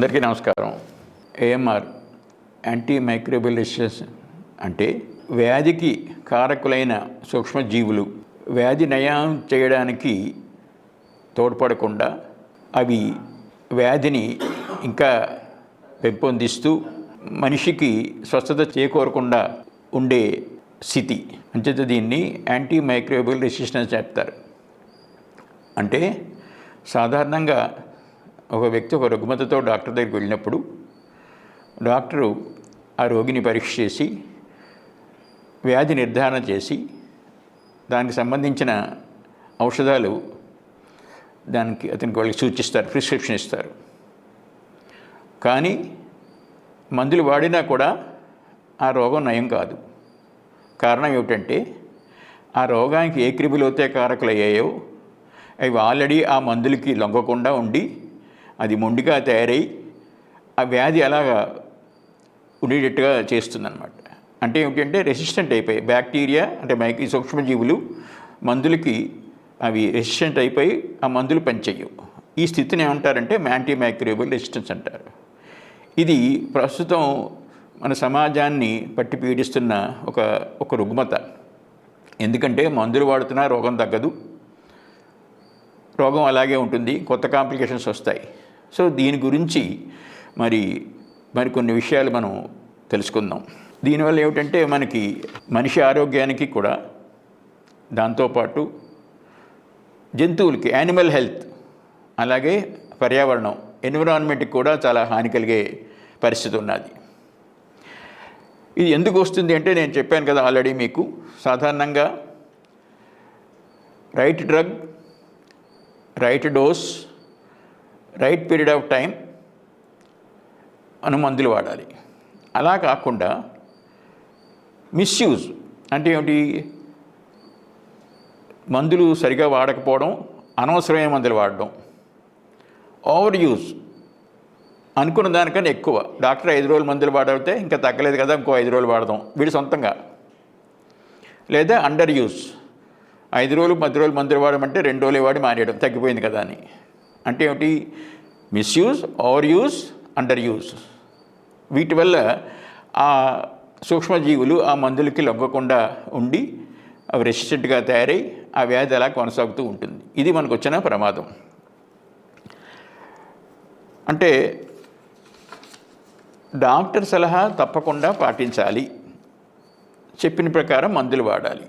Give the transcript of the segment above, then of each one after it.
అందరికీ నమస్కారం. AMR anti microbial resistance అంటే వ్యాధికి కారకులైన సూక్ష్మజీవులు వ్యాధి నయం చేయడానికి తోడ్పడకుండా అవి వ్యాధిని ఇంకా పెంపొందిస్తూ మనిషికి స్వస్థత చేకూరకుండా ఉండే స్థితి. అంచేత దీన్ని యాంటీ మైక్రోబియల్ రెసిస్టెన్స్ చెప్తారు. అంటే సాధారణంగా ఒక వ్యక్తి ఒక రుగ్మతతో డాక్టర్ దగ్గరికి వెళ్ళినప్పుడు డాక్టరు ఆ రోగిని పరీక్ష చేసి వ్యాధి నిర్ధారణ చేసి దానికి సంబంధించిన ఔషధాలు దానికి అతనికి వాళ్ళకి సూచిస్తారు ప్రిస్క్రిప్షన్ ఇస్తారు. కానీ మందులు వాడినా కూడా ఆ రోగం నయం కాదు. కారణం ఏమిటంటే ఆ రోగానికి ఏ క్రిములైతే కారకులయ్యాయో అవి ఆల్రెడీ ఆ మందులకి లొంగకుండా ఉండి అది మొండిగా తయారై ఆ వ్యాధి అలాగా ఉండేటట్టుగా చేస్తుందన్నమాట. అంటే ఏమిటంటే రెసిస్టెంట్ అయిపోయి బ్యాక్టీరియా అంటే మైక్రో సూక్ష్మజీవులు మందులకి అవి రెసిస్టెంట్ అయిపోయి ఆ మందులు పనిచేయవు. ఈ స్థితిని ఏమంటారంటే యాంటీ మైక్రోబల్ రెసిస్టెన్స్ అంటారు. ఇది ప్రస్తుతం మన సమాజాన్ని పట్టి పీడిస్తున్న ఒక ఒక రుగ్మత. ఎందుకంటే మందులు వాడుతున్నా రోగం తగ్గదు. రోగం అలాగే ఉంటుంది కొత్త కాంప్లికేషన్స్ వస్తాయి. సో దీని గురించి మరి మరికొన్ని విషయాలు మనం తెలుసుకుందాం. దీనివల్ల ఏమిటంటే మనకి మనిషి ఆరోగ్యానికి కూడా దాంతోపాటు జంతువులకి యానిమల్ హెల్త్ అలాగే పర్యావరణం ఎన్విరాన్మెంట్కి కూడా చాలా హాని కలిగే పరిస్థితి ఉన్నది. ఇది ఎందుకు వస్తుంది అంటే నేను చెప్పాను కదా ఆల్రెడీ మీకు. సాధారణంగా right drug right dose right period of time మనం మందులు వాడాలి. అలా కాకుండా మిస్యూజ్ అంటే ఏమిటి? మందులు సరిగా వాడకపోవడం అనవసరమైన మందులు వాడడం ఓవర్ యూజ్ అనుకున్న దానికన్నా ఎక్కువ. డాక్టర్ ఐదు రోజులు మందులు వాడితే ఇంకా తగ్గలేదు కదా ఇంకో ఐదు రోజులు వాడదాం వీడు సొంతంగా. లేదా అండర్ యూజ్. ఐదు రోజులు పది రోజులు మందులు వాడమంటే రెండు రోజులు వాడి మానేయడం తగ్గిపోయింది కదా అని. అంటే ఏమిటి? Misuse overuse underuse వీటి వల్ల ఆ సూక్ష్మజీవులు ఆ మందులకి లొగ్గకుండా ఉండి అవి రెసిస్టెంట్గా తయారై ఆ వ్యాధి అలా కొనసాగుతూ ఉంటుంది. ఇది మనకు వచ్చిన ప్రమాదం. అంటే డాక్టర్ సలహా తప్పకుండా పాటించాలి. చెప్పిన ప్రకారం మందులు వాడాలి.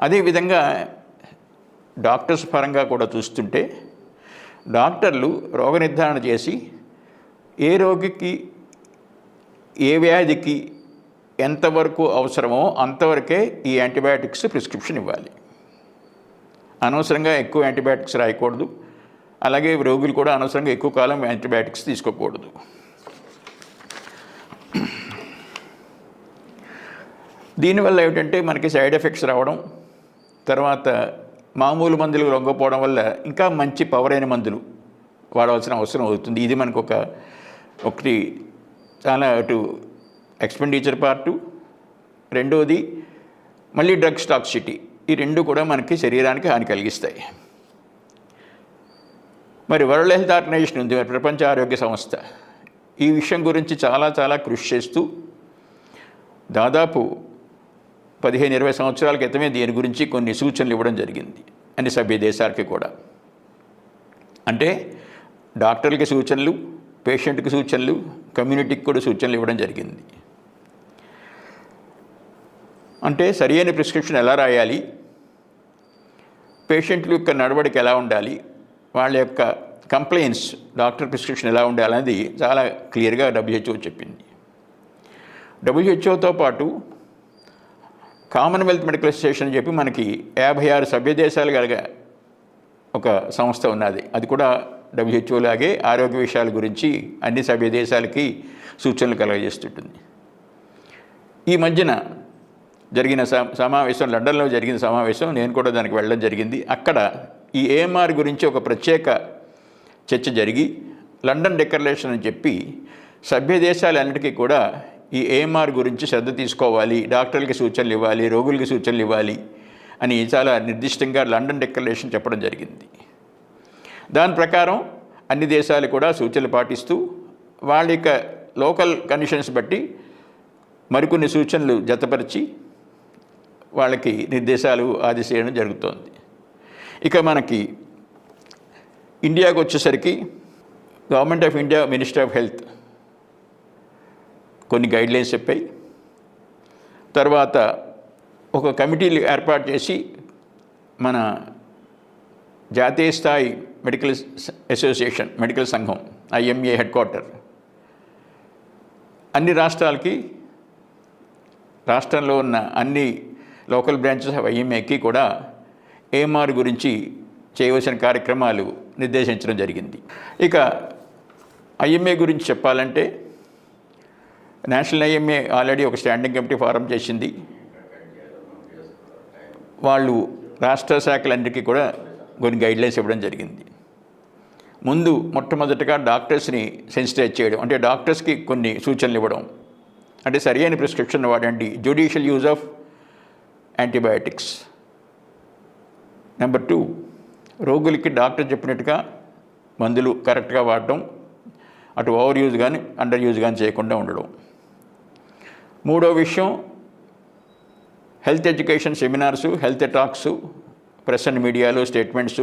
అదేవిధంగా డాక్టర్స్ పరంగా కూడా చూస్తుంటే డాక్టర్లు రోగ నిర్ధారణ చేసి ఏ రోగికి ఏ వ్యాధికి ఎంతవరకు అవసరమో అంతవరకే ఈ యాంటీబయాటిక్స్ ప్రిస్క్రిప్షన్ ఇవ్వాలి. అనవసరంగా ఎక్కువ యాంటీబయాటిక్స్ రాయకూడదు. అలాగే రోగులు కూడా అనవసరంగా ఎక్కువ కాలం యాంటీబయాటిక్స్ తీసుకోకూడదు. దీనివల్ల ఏమిటంటే మనకి సైడ్ ఎఫెక్ట్స్ రావడం తర్వాత మామూలు మందులు లొంగపోవడం వల్ల ఇంకా మంచి పవర్ అయిన మందులు వాడవలసిన అవసరం అవుతుంది. ఇది మనకు ఒక ఒకటి చాలా అటు ఎక్స్పెండిచర్ పార్టు రెండోది మళ్ళీ డ్రగ్స్ టాక్సిటీ ఈ రెండు కూడా మనకి శరీరానికి హాని కలిగిస్తాయి. మరి వరల్డ్ హెల్త్ ఆర్గనైజేషన్ ఉంది మరి ప్రపంచ ఆరోగ్య సంస్థ. ఈ విషయం గురించి చాలా చాలా కృషి చేస్తూ దాదాపు పదిహేను ఇరవై సంవత్సరాల క్రితమే దీని గురించి కొన్ని సూచనలు ఇవ్వడం జరిగింది. అన్ని సభ్య దేశాలకి కూడా. అంటే డాక్టర్లకి సూచనలు పేషెంట్కి సూచనలు కమ్యూనిటీకి కూడా సూచనలు ఇవ్వడం జరిగింది. అంటే సరియైన ప్రిస్క్రిప్షన్ ఎలా రాయాలి? పేషెంట్ల యొక్క నడవడిక ఎలా ఉండాలి? వాళ్ళ యొక్క కంప్లైంట్స్ డాక్టర్ ప్రిస్క్రిప్షన్ ఎలా ఉండాలనేది చాలా క్లియర్గా డబ్ల్యూహెచ్ఓ చెప్పింది. డబ్ల్యూహెచ్ఓతో పాటు కామన్వెల్త్ మెడికల్ అసోసియేషన్ అని చెప్పి మనకి యాభై ఆరు సభ్య దేశాలు కలిగ ఒక సంస్థ ఉన్నది. అది కూడా డబ్ల్యూహెచ్ఓ లాగే ఆరోగ్య విషయాల గురించి అన్ని సభ్య దేశాలకి సూచనలు కలగజేస్తుంటుంది. ఈ మధ్యన జరిగిన స- సమావేశం లండన్లో జరిగిన సమావేశం నేను కూడా దానికి వెళ్ళడం జరిగింది. అక్కడ ఈ ఏఎంఆర్ గురించి ఒక ప్రత్యేక చర్చ జరిగి లండన్ డిక్లరేషన్ అని చెప్పి సభ్య దేశాలన్నిటికీ కూడా ఈ ఏఎంఆర్ గురించి శ్రద్ధ తీసుకోవాలి డాక్టర్లకి సూచనలు ఇవ్వాలి రోగులకి సూచనలు ఇవ్వాలి అని చాలా నిర్దిష్టంగా లండన్ డిక్లరేషన్ చెప్పడం జరిగింది. దాని ప్రకారం అన్ని దేశాలు కూడా సూచనలు పాటిస్తూ వాళ్ళ యొక్క లోకల్ కండిషన్స్ బట్టి మరికొన్ని సూచనలు జతపరిచి వాళ్ళకి నిర్దేశాలు ఆదేశం జరుగుతోంది. ఇక మనకి ఇండియాకు వచ్చేసరికి government of India minister of health కొన్ని గైడ్లైన్స్ చెప్పాయి. తర్వాత ఒక కమిటీలు ఏర్పాటు చేసి మన జాతీయ స్థాయి మెడికల్ అసోసియేషన్ మెడికల్ సంఘం ఐఎంఏ హెడ్ క్వార్టర్ అన్ని రాష్ట్రాలకి రాష్ట్రంలో ఉన్న అన్ని లోకల్ బ్రాంచెస్ ఆఫ్ ఐఎంఏకి కూడా ఏఎంఆర్ గురించి చేయవలసిన కార్యక్రమాలు నిర్దేశించడం జరిగింది. ఇక ఐఎంఏ గురించి చెప్పాలంటే నేషనల్ ఐఎంఏ ఆల్రెడీ ఒక స్టాండింగ్ కమిటీ ఫారం చేసింది. వాళ్ళు రాష్ట్ర శాఖలన్నిటికీ కూడా కొన్ని గైడ్లైన్స్ ఇవ్వడం జరిగింది. ముందు మొట్టమొదటిగా డాక్టర్స్ని సెన్సిటైజ్ చేయడం అంటే డాక్టర్స్కి కొన్ని సూచనలు ఇవ్వడం. అంటే సరియైన ప్రిస్క్రిప్షన్ వాడండి. Judicial use of antibiotics. Number two రోగులకి doctor చెప్పినట్టుగా మందులు కరెక్ట్గా వాడటం అటు ఓవర్ యూజ్ కానీ అండర్ యూజ్ కానీ చేయకుండా ఉండడం. మూడో విషయం health education seminars health talks press and మీడియాలో స్టేట్మెంట్స్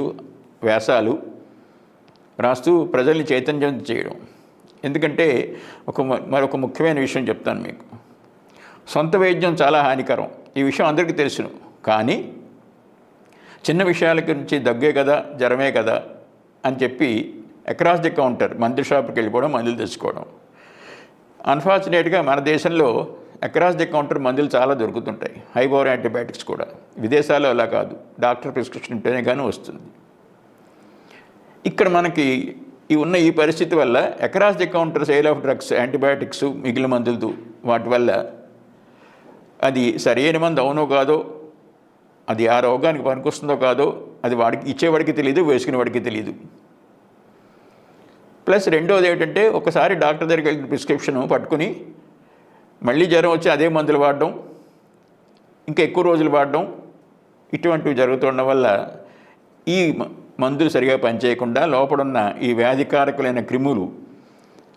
వ్యాసాలు రాస్తూ ప్రజల్ని చైతన్యం చేయడం. ఎందుకంటే ఒక మరొక ముఖ్యమైన విషయం చెప్తాను మీకు. సొంత వైద్యం చాలా హానికరం. ఈ విషయం అందరికీ తెలుసును. కానీ చిన్న విషయాల గురించి దగ్గే కదా జ్వరమే కదా అని చెప్పి అక్రాస్ ది కౌంటర్ మందుల షాప్కి వెళ్ళిపోవడం మందులు తెచ్చుకోవడం. అన్ఫార్చునేట్గా మన దేశంలో అక్రాస్ ది కౌంటర్ మందులు చాలా దొరుకుతుంటాయి. హై పవర్ యాంటీబయాటిక్స్ కూడా. విదేశాల్లో అలా కాదు. డాక్టర్ ప్రిస్క్రిప్షన్ ఉంటేనే కానీ వస్తుంది. ఇక్కడ మనకి ఈ ఉన్న ఈ పరిస్థితి వల్ల across the counter sale of drugs antibiotics మిగిలిన మందులు వాటి వల్ల అది సరైన మందు అవునో కాదో అది ఆ రోగానికి పనికొస్తుందో కాదో అది వాడికి ఇచ్చేవాడికి తెలియదు వేసుకునేవాడికి తెలియదు ప్లస్ రెండోది ఏంటంటే ఒకసారి డాక్టర్ దగ్గరికి వెళ్ళిన ప్రిస్క్రిప్షన్ పట్టుకుని మళ్ళీ జ్వరం వచ్చి అదే మందులు వాడడం ఇంకా ఎక్కువ రోజులు వాడడం ఇటువంటివి జరుగుతుండడం వల్ల ఈ మందులు సరిగా పనిచేయకుండా లోపడున్న ఈ వ్యాధికారకులైన క్రిములు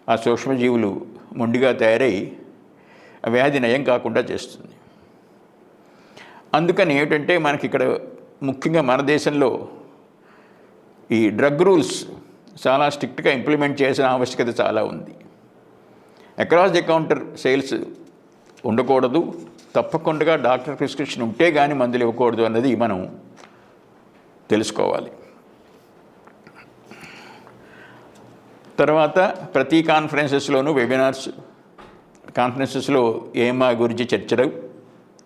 ఆ సూక్ష్మజీవులు మొండిగా తయారై ఆ వ్యాధి నయం కాకుండా చేస్తుంది. అందుకని ఏమిటంటే మనకి ఇక్కడ ముఖ్యంగా మన దేశంలో ఈ డ్రగ్ రూల్స్ చాలా స్ట్రిక్ట్గా ఇంప్లిమెంట్ చేసిన ఆవశ్యకత చాలా ఉంది. అక్రాస్ ది కౌంటర్ సేల్స్ ఉండకూడదు. తప్పకుండా డాక్టర్ ప్రిస్క్రిప్షన్ ఉంటే కానీ మందులు ఇవ్వకూడదు అన్నది మనం తెలుసుకోవాలి. తర్వాత ప్రతి కాన్ఫరెన్సెస్లోనూ వెబినార్స్ కాన్ఫరెన్సెస్లో ఏమా గురించి చర్చలు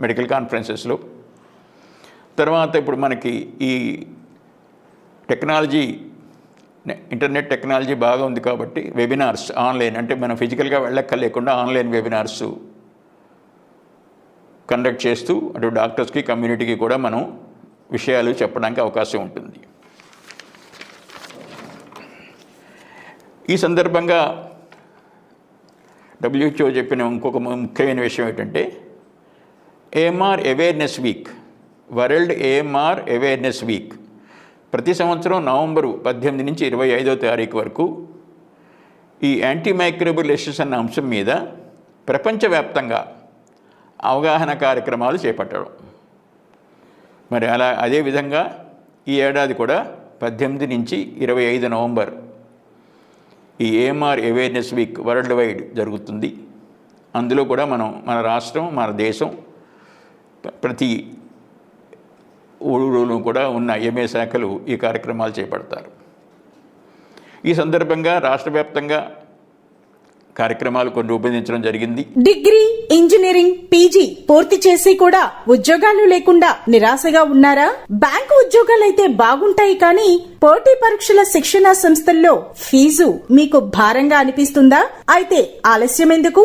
మెడికల్ కాన్ఫరెన్సెస్లో. తర్వాత ఇప్పుడు మనకి ఈ టెక్నాలజీ ఇంటర్నెట్ టెక్నాలజీ బాగా ఉంది కాబట్టి వెబినార్స్ ఆన్లైన్ అంటే మనం ఫిజికల్గా వెళ్ళక్కర్లేకుండా ఆన్లైన్ వెబినార్స్ కండక్ట్ చేస్తూ అటు డాక్టర్స్కి కమ్యూనిటీకి కూడా మనం విషయాలు చెప్పడానికి అవకాశం ఉంటుంది. ఈ సందర్భంగా డబ్ల్యూహెచ్ఓ చెప్పిన ఇంకొక ముఖ్యమైన విషయం ఏంటంటే AMR awareness week world AMR awareness week ప్రతి సంవత్సరం నవంబరు పద్దెనిమిది నుంచి ఇరవై ఐదో తారీఖు వరకు ఈ యాంటీమైక్రోబుల్ రెసిస్ అన్న అంశం మీద ప్రపంచవ్యాప్తంగా అవగాహన కార్యక్రమాలు చేపట్టడం. మరి అలా అదేవిధంగా ఈ ఏడాది కూడా పద్దెనిమిది నుంచి ఇరవై ఐదు నవంబర్ ఈ AMR awareness week worldwide జరుగుతుంది. అందులో కూడా మనం మన రాష్ట్రం మన దేశం ప్రతి ఊళ్ళోనూ కూడా ఉన్న ఎంఏ శాఖలు ఈ కార్యక్రమాలు చేపడతారు. ఈ సందర్భంగా రాష్ట్ర వ్యాప్తంగా కార్యక్రమాలు కొన్ని రూపొందించడం జరిగింది. డిగ్రీ ఇంజనీరింగ్ పీజీ పూర్తి చేసి కూడా ఉద్యోగాలు లేకుండా నిరాశగా ఉన్నారా? బ్యాంకు ఉద్యోగాలైతే బాగుంటాయి కానీ పోటీ పరీక్షల శిక్షణ సంస్థల్లో ఫీజు మీకు భారంగా అనిపిస్తుందా? అయితే ఆలస్యం ఎందుకు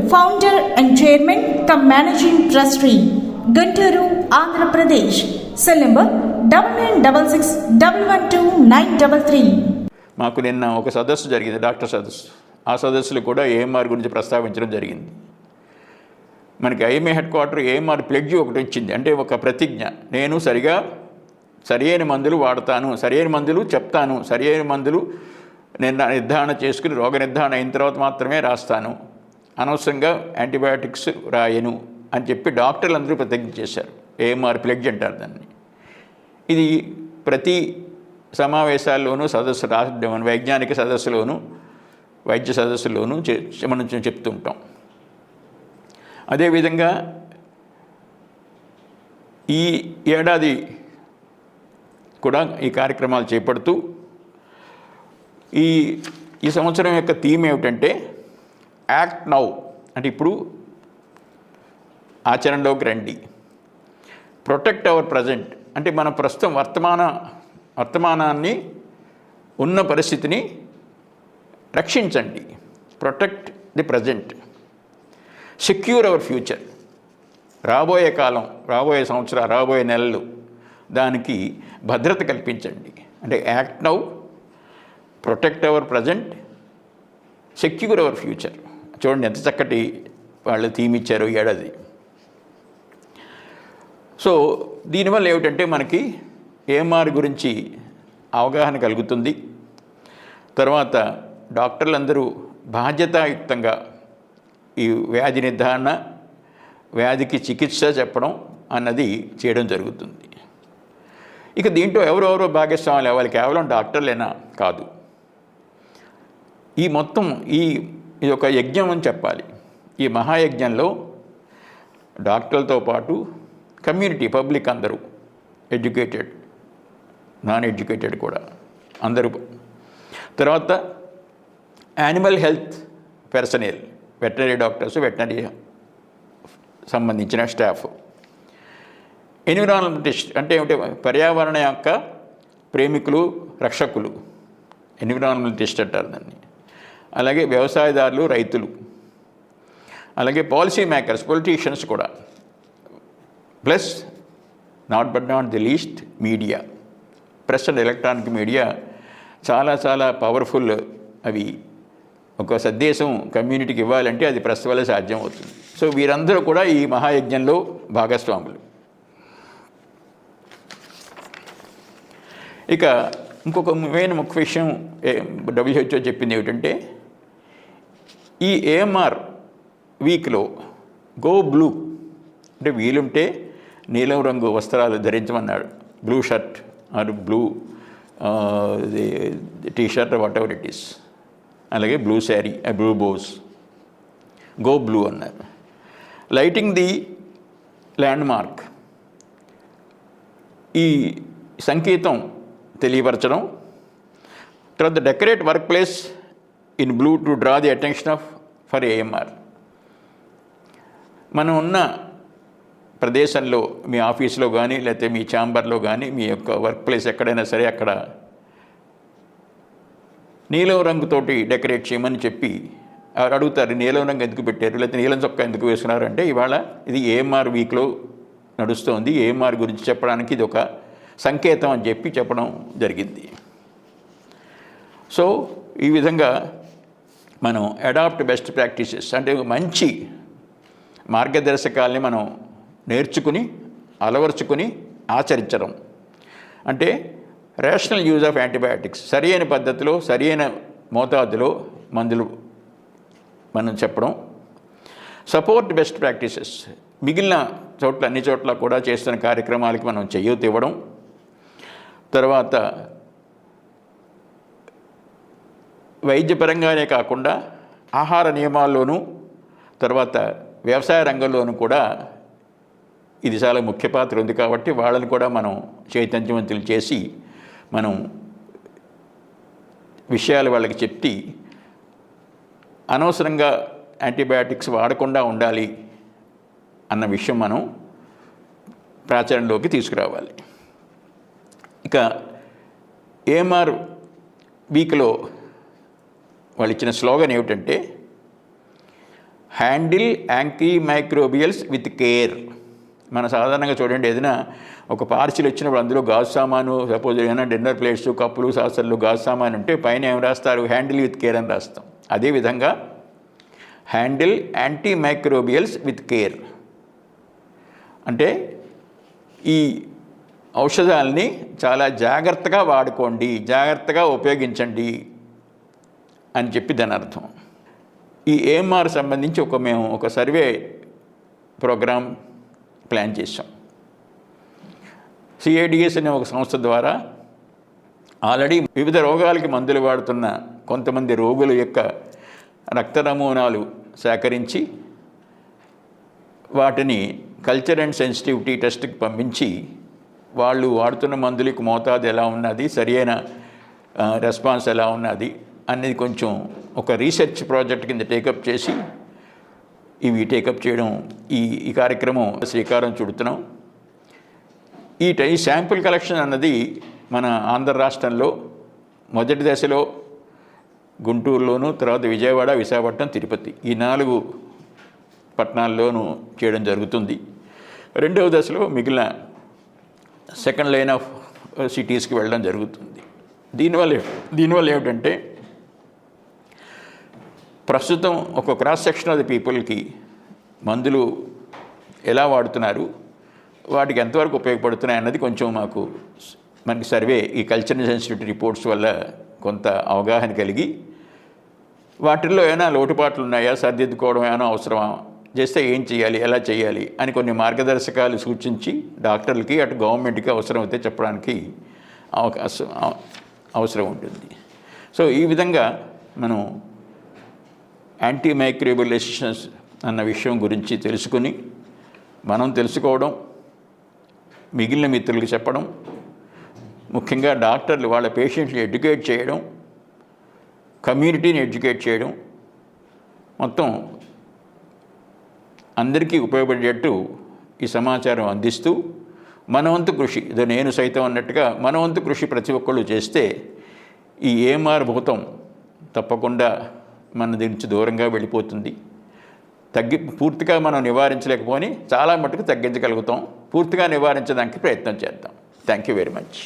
founder and chairman cum managing trustee Guntur Andhra Pradesh cell number double nine double six double one two nine double three మాకు నిన్న ఒక సదస్సు జరిగింది డాక్టర్ సదస్సు. ఆ సదస్సులో కూడా ఏఎంఆర్ గురించి ప్రస్తావించడం జరిగింది. మనకి IMA headquarter AMR pledge ఒకటి ఇచ్చింది అంటే ఒక ప్రతిజ్ఞ. నేను సరిగా సరియైన మందులు వాడతాను సరియైన మందులు చెప్తాను సరియైన మందులు నిన్న నిర్ధారణ చేసుకుని రోగ నిర్ధారణ అయిన తర్వాత మాత్రమే రాస్తాను. అనవసరంగా యాంటీబయాటిక్స్ రాయను అని చెప్పి డాక్టర్లు అందరూ ప్రతిజ్ఞ చేశారు. ఏఎంఆర్ ప్లెడ్జ్ అంటారు దాన్ని. ఇది ప్రతి సమావేశాల్లోనూ సదస్సు రా వైజ్ఞానిక సదస్సులోను వైద్య సదస్సులోనూ మనం చెప్తుంటాం అదేవిధంగా ఈ ఏడాది కూడా ఈ కార్యక్రమాలు చేపడుతూ ఈ ఈ సంవత్సరం యొక్క థీమ్ ఏమిటంటే యాక్ట్ నౌ అంటే ఇప్పుడు ఆచరణలోకి రండి. ప్రొటెక్ట్ అవర్ ప్రజెంట్ అంటే మన ప్రస్తుతం వర్తమాన వర్తమానాన్ని ఉన్న పరిస్థితిని రక్షించండి. Protect the present secure our future రాబోయే కాలం రాబోయే సంవత్సరాలు రాబోయే నెలలు దానికి భద్రత కల్పించండి. అంటే act now protect our present secure our future చూడండి ఎంత చక్కటి వాళ్ళు థీమ్ ఇచ్చారు ఈ ఏడాది. సో దీనివల్ల ఏమిటంటే మనకి ఏఎంఆర్ గురించి అవగాహన కలుగుతుంది. తర్వాత డాక్టర్లందరూ బాధ్యతాయుక్తంగా ఈ వ్యాధి నిర్ధారణ వ్యాధికి చికిత్స చెప్పడం అన్నది చేయడం జరుగుతుంది. ఇక దీంట్లో ఎవరెవరో భాగస్వాములు అవ్వాలి కేవలం డాక్టర్లేనా? కాదు. ఈ మొత్తం ఈ ఇది ఒక యజ్ఞం అని చెప్పాలి. ఈ మహాయజ్ఞంలో డాక్టర్లతో పాటు కమ్యూనిటీ పబ్లిక్ అందరూ ఎడ్యుకేటెడ్ నాన్ ఎడ్యుకేటెడ్ కూడా అందరూ. తర్వాత animal health personnel veterinary doctors veterinary సంబంధించిన స్టాఫ్. ఎన్విరాన్మెంటిస్ట్ అంటే ఏమిటి? పర్యావరణ యొక్క ప్రేమికులు రక్షకులు. ఎన్విరాన్మెంటిస్ట్ అంటారు దాన్ని. అలాగే వ్యవసాయదారులు రైతులు. అలాగే పాలసీ మేకర్స్ పొలిటీషియన్స్ కూడా. Plus not but not the least media press and electronic media చాలా చాలా పవర్ఫుల్ అవి. ఒక సందేశం కమ్యూనిటీకి ఇవ్వాలంటే అది ప్రెస్ వల్ల సాధ్యం అవుతుంది సో వీరందరూ కూడా ఈ మహాయజ్ఞంలో భాగస్వాములు. ఇక ఇంకొక మెయిన్ ముఖ్య విషయం డబ్ల్యూహెచ్ఓ చెప్పింది ఏమిటంటే ఈ ఏఎంఆర్ వీక్లో గో బ్లూ అంటే వీలుంటే నీలం రంగు వస్త్రాలు ధరించమన్నాడు. Blue shirt or blue T shirt whatever it is అలాగే blue sari blue bows. Go blue అన్నారు. లైటింగ్ ది ల్యాండ్ మార్క్ ఈ సంకేతం తెలియపరచడం. తర్వాత decorate workplace in blue to draw the attention of for AMR మనం ఉన్న ప్రదేశంలో మీ ఆఫీస్లో కానీ లేకపోతే మీ ఛాంబర్లో కానీ మీ యొక్క వర్క్ ప్లేస్ ఎక్కడైనా సరే అక్కడ నీలం రంగుతోటి డెకరేట్ చేయమని చెప్పి అడుగుతారు నీలం రంగు ఎందుకు పెట్టారు? లేకపోతే నీలం చొక్కా ఎందుకు వేసుకున్నారు అంటే ఇవాళ ఇది ఏఎంఆర్ వీక్లో నడుస్తోంది. ఏఎంఆర్ గురించి చెప్పడానికి ఇది ఒక సంకేతం అని చెప్పి చెప్పడం జరిగింది. సో ఈ విధంగా మనం అడాప్ట్ బెస్ట్ ప్రాక్టీసెస్ అంటే మంచి మార్గదర్శకాల్ని మనం నేర్చుకుని అలవర్చుకుని ఆచరించడం. అంటే రేషనల్ యూజ్ ఆఫ్ యాంటీబయాటిక్స్ సరైన పద్ధతిలో సరియైన మోతాదులో మందులు మనం చెప్పడం. సపోర్ట్ బెస్ట్ ప్రాక్టీసెస్ మిగిలిన చోట్ల అన్ని చోట్ల కూడా చేస్తున్న కార్యక్రమాలకి మనం చెయ్యూతి తర్వాత వైద్యపరంగానే కాకుండా ఆహార నియమాల్లోనూ తర్వాత వ్యవసాయ రంగంలోనూ కూడా ఇది చాలా ముఖ్య పాత్ర ఉంది కాబట్టి వాళ్ళని కూడా మనం చైతన్యవంతులు చేసి మనం విషయాలు వాళ్ళకి చెప్పి అనవసరంగా యాంటీబయాటిక్స్ వాడకుండా ఉండాలి అన్న విషయం మనం ప్రాచారంలోకి తీసుకురావాలి. ఇక ఏఎంఆర్ వీక్లో వాళ్ళు ఇచ్చిన స్లోగన్ ఏమిటంటే handle antimicrobials with care మన సాధారణంగా చూడండి ఏదైనా ఒక పార్సిల్ వచ్చినప్పుడు అందులో గాజు సామాను సపోజ్ ఏదైనా డిన్నర్ ప్లేట్స్ కప్పులు సాసర్లు గాజు సామాను ఉంటే పైన ఏం రాస్తారు? హ్యాండిల్ విత్ కేర్ అని రాస్తాం. అదేవిధంగా handle antimicrobials with care అంటే ఈ ఔషధాలని చాలా జాగ్రత్తగా వాడుకోండి జాగ్రత్తగా ఉపయోగించండి. అని చెప్పి దాని అర్థం. ఈ ఏఎంఆర్ సంబంధించి ఒక మేము ఒక సర్వే ప్రోగ్రామ్ ప్లాన్ చేసాం సిఐడిఎస్ అనే ఒక సంస్థ ద్వారా ఆల్రెడీ వివిధ రోగాలకి మందులు వాడుతున్న కొంతమంది రోగుల యొక్క రక్త నమూనాలు సేకరించి వాటిని కల్చర్ అండ్ సెన్సిటివిటీ టెస్ట్కి పంపించి వాళ్ళు వాడుతున్న మందులకు మోతాదు ఎలా ఉన్నది సరియైన రెస్పాన్స్ ఎలా ఉన్నది అనేది కొంచెం ఒక రీసెర్చ్ ప్రాజెక్ట్ కింద టేకప్ చేసి ఇవి టేకప్ చేయడం ఈ ఈ కార్యక్రమం శ్రీకారం చుడుతున్నాం. ఈ టై శాంపుల్ కలెక్షన్ అన్నది మన ఆంధ్ర రాష్ట్రంలో మొదటి దశలో గుంటూరులోను తర్వాత విజయవాడ విశాఖపట్నం తిరుపతి ఈ నాలుగు పట్టణాల్లోనూ చేయడం జరుగుతుంది. రెండవ దశలో మిగిలిన సెకండ్ లైన్ ఆఫ్ సిటీస్కి వెళ్ళడం జరుగుతుంది. దీనివల్ల దీనివల్ల ఏమిటంటే ప్రస్తుతం ఒక క్రాస్ సెక్షన్ ఆఫ్ ది పీపుల్కి మందులు ఎలా వాడుతున్నారు వాటికి ఎంతవరకు ఉపయోగపడుతున్నాయి అన్నది కొంచెం మాకు మనకి సర్వే ఈ కల్చరల్ సెన్సిటివిటీ రిపోర్ట్స్ వల్ల కొంత అవగాహన కలిగి వాటిల్లో ఏమైనా లోటుపాట్లు ఉన్నాయా సరిదిద్దుకోవడం ఏమైనా అవసరమా చేస్తే ఏం చేయాలి ఎలా చేయాలి అని కొన్ని మార్గదర్శకాలు సూచించి డాక్టర్లకి అటు గవర్నమెంట్కి అవసరం అయితే చెప్పడానికి అవకాశం అవసరం ఉంటుంది. సో ఈ విధంగా మనం యాంటీ మైక్రోబియల్ రెసిస్టెన్స్ అన్న విషయం గురించి తెలుసుకుని మనం తెలుసుకోవడం మిగిలిన మిత్రులకు చెప్పడం ముఖ్యంగా డాక్టర్లు వాళ్ళ పేషెంట్ని ఎడ్యుకేట్ చేయడం కమ్యూనిటీని ఎడ్యుకేట్ చేయడం మొత్తం అందరికీ ఉపయోగపడేటట్టు ఈ సమాచారం అందిస్తూ మనవంతు కృషి ఇది నేను సైతం అన్నట్టుగా మనవంతు కృషి ప్రతి ఒక్కళ్ళు చేస్తే ఈ ఏమార్ భూతం తప్పకుండా మన దీని నుంచి దూరంగా వెళ్ళిపోతుంది. తగ్గి పూర్తిగా మనం నివారించలేకపోని చాలా మటుకు తగ్గించగలుగుతాం. పూర్తిగా నివారించడానికి ప్రయత్నం చేద్దాం. Thank you very much